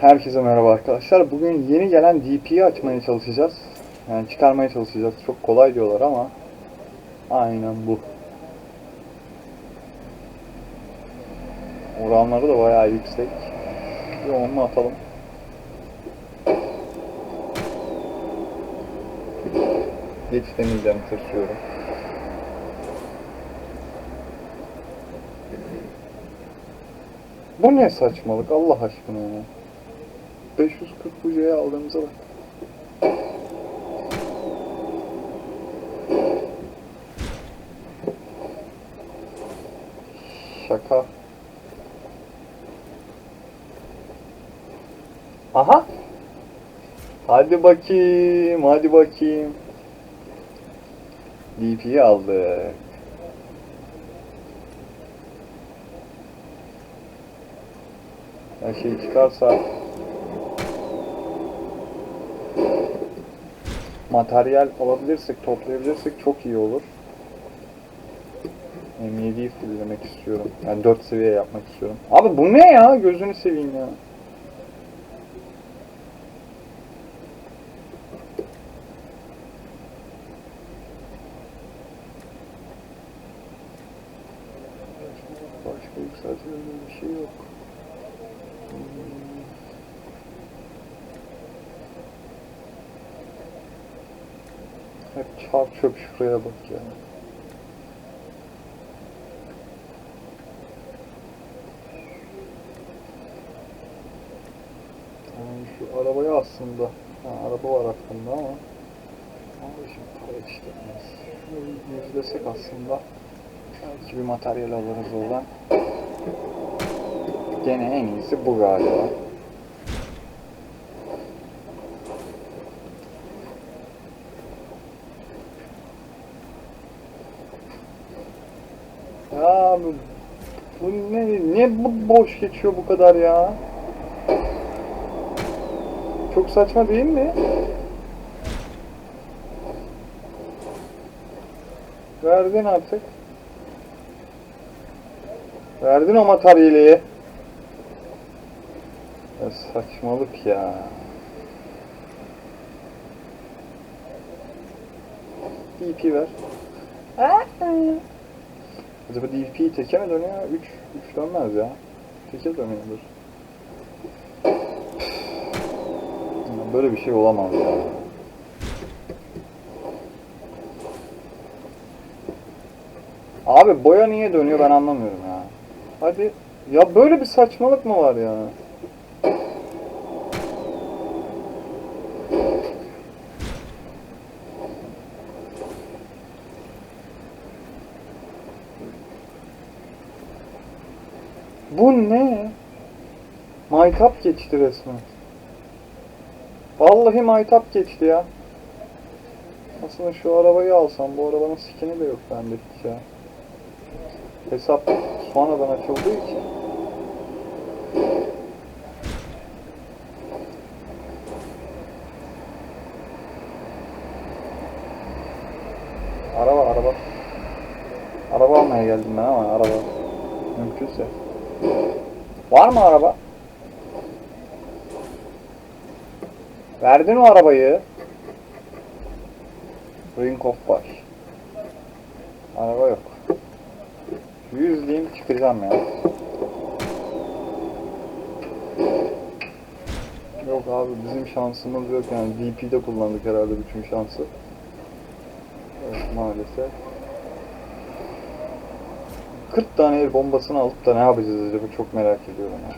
Herkese merhaba arkadaşlar. Bugün yeni gelen DP'yi açmaya çalışacağız. Yani çıkarmaya çalışacağız. Çok kolay diyorlar ama aynen bu. Oranları da bayağı yüksek. Bir onu atalım. Geç demeyeceğim tırsıyorum. Bu ne saçmalık Allah aşkına ya. 540 bujaya aldığımıza bak. Şaka. Aha. Hadi bakayım, hadi bakayım. DP'yi aldık. Her şey çıkarsa materyal alabilirsek, toplayabilirsek çok iyi olur. M7'yi fulllemek istiyorum. Yani 4 seviye yapmak istiyorum. Abi bu ne ya? Gözünü seveyim ya. Başka yükseltilen bir şey yok. Hep çar çöp şuraya bak ya. Yani şu arabayı aslında, ha, araba var aklımda ama ama şimdi para bir yüzlesek aslında belki bir materyal alırız oradan. Gene en iyisi bu galiba. Ya bu, bu ne, niye bu boş geçiyor bu kadar ya? Çok saçma değil mi? Verdin artık. Verdin o materyali. Ya saçmalık ya. DP ver. Acaba DP teke mi dönüyor? 3 3 dönmez ya. Teke dönüyordur. Böyle bir şey olamaz ya. Abi boya niye dönüyor ben anlamıyorum ya. Hadi ya böyle bir saçmalık mı var ya? Bu ne? Maytap geçti resmen. Vallahi maytap geçti ya. Aslında şu arabayı alsam bu arabanın skini de yok bende hiç ya. Hesap sonradan açıldığı için. Araba araba. Araba almaya geldim ben ama araba. Mümkünse. Var mı araba? Verdin o arabayı. Ring of Baş. Araba yok. Yüzleyeyim çıkacağım ya. Yok abi bizim şansımız yok yani DP'de kullandık herhalde bütün şansı. Evet maalesef. 40 tane el bombasını alıp da ne yapacağız acaba çok merak ediyorum ya.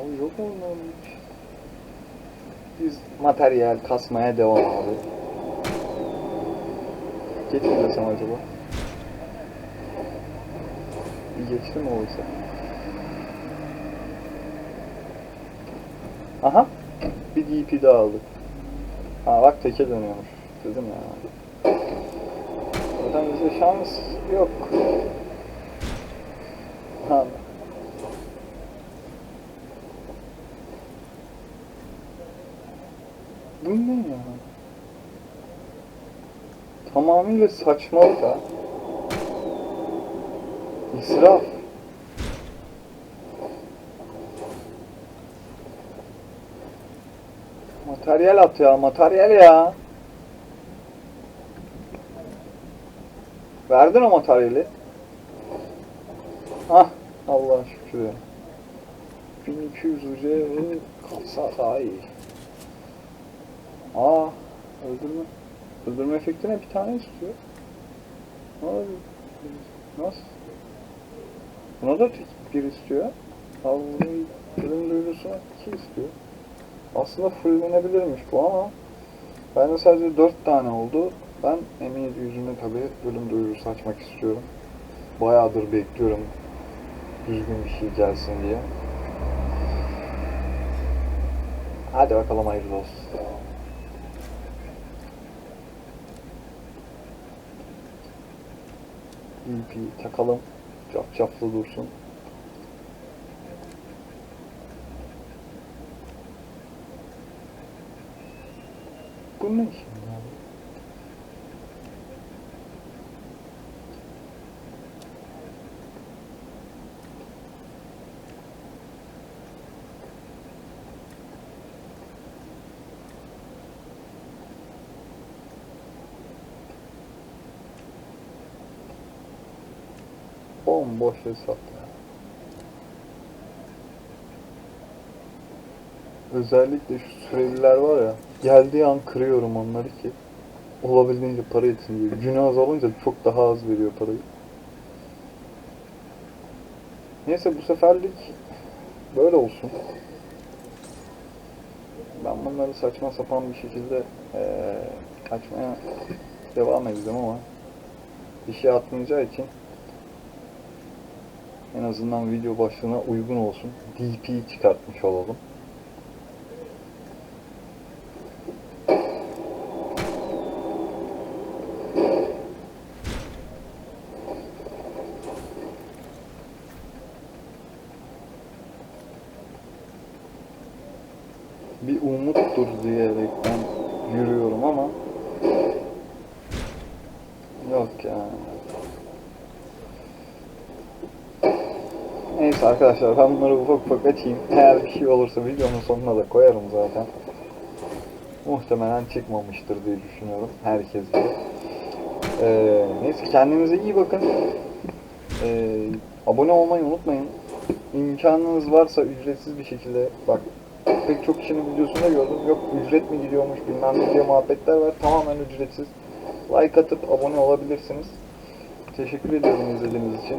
Abi yok hiç. Biz materyal kasmaya devam abi. Geç mi desem acaba? Bir geçti mi oysa? Aha! Bir DP daha aldık. Ha bak teke dönüyormuş. Dedim ya. Buradan bize şans yok. Bu ne ya? Tamamıyla saçmalık ha. İsraf. Materyal at ya, materyal ya. Verdin o materyali. Hah, Allah'a şükür ya. 1200 UC kalsa daha iyi. Aa, öldürme. Öldürme efektine bir tane istiyor. Abi, nasıl? Buna da bir istiyor. Ölüm duyurusuna iki istiyor. Aslında fulllenebilirmiş bu ama bende sadece 4 tane oldu. Ben M7 yüzüne tabi bölüm duyurusu açmak istiyorum. Bayağıdır bekliyorum düzgün bir şey gelsin diye. Hadi bakalım hayırlı olsun. EP takalım. Cafcaflı dursun. Bu ne şimdi hesap ya. Özellikle şu süreliler var ya, geldiği an kırıyorum onları ki olabildiğince para etsin diye. Günü azalınca çok daha az veriyor parayı. Neyse bu seferlik böyle olsun. Ben bunları saçma sapan bir şekilde eee açmaya devam edeceğim ama bir şey atmayacağı için en azından video başlığına uygun olsun. DP çıkartmış olalım. Bir umuttur diyerekten yürüyorum ama yok ya. Neyse arkadaşlar ben bunları ufak ufak açayım. Eğer bir şey olursa videonun sonuna da koyarım zaten. Muhtemelen çıkmamıştır diye düşünüyorum. Herkes gibi. Ee, neyse kendinize iyi bakın. Ee, abone olmayı unutmayın. İmkanınız varsa ücretsiz bir şekilde bak pek çok kişinin videosunda gördüm. Yok ücret mi gidiyormuş bilmem ne diye muhabbetler var. Tamamen ücretsiz. Like atıp abone olabilirsiniz. Teşekkür ediyorum izlediğiniz için.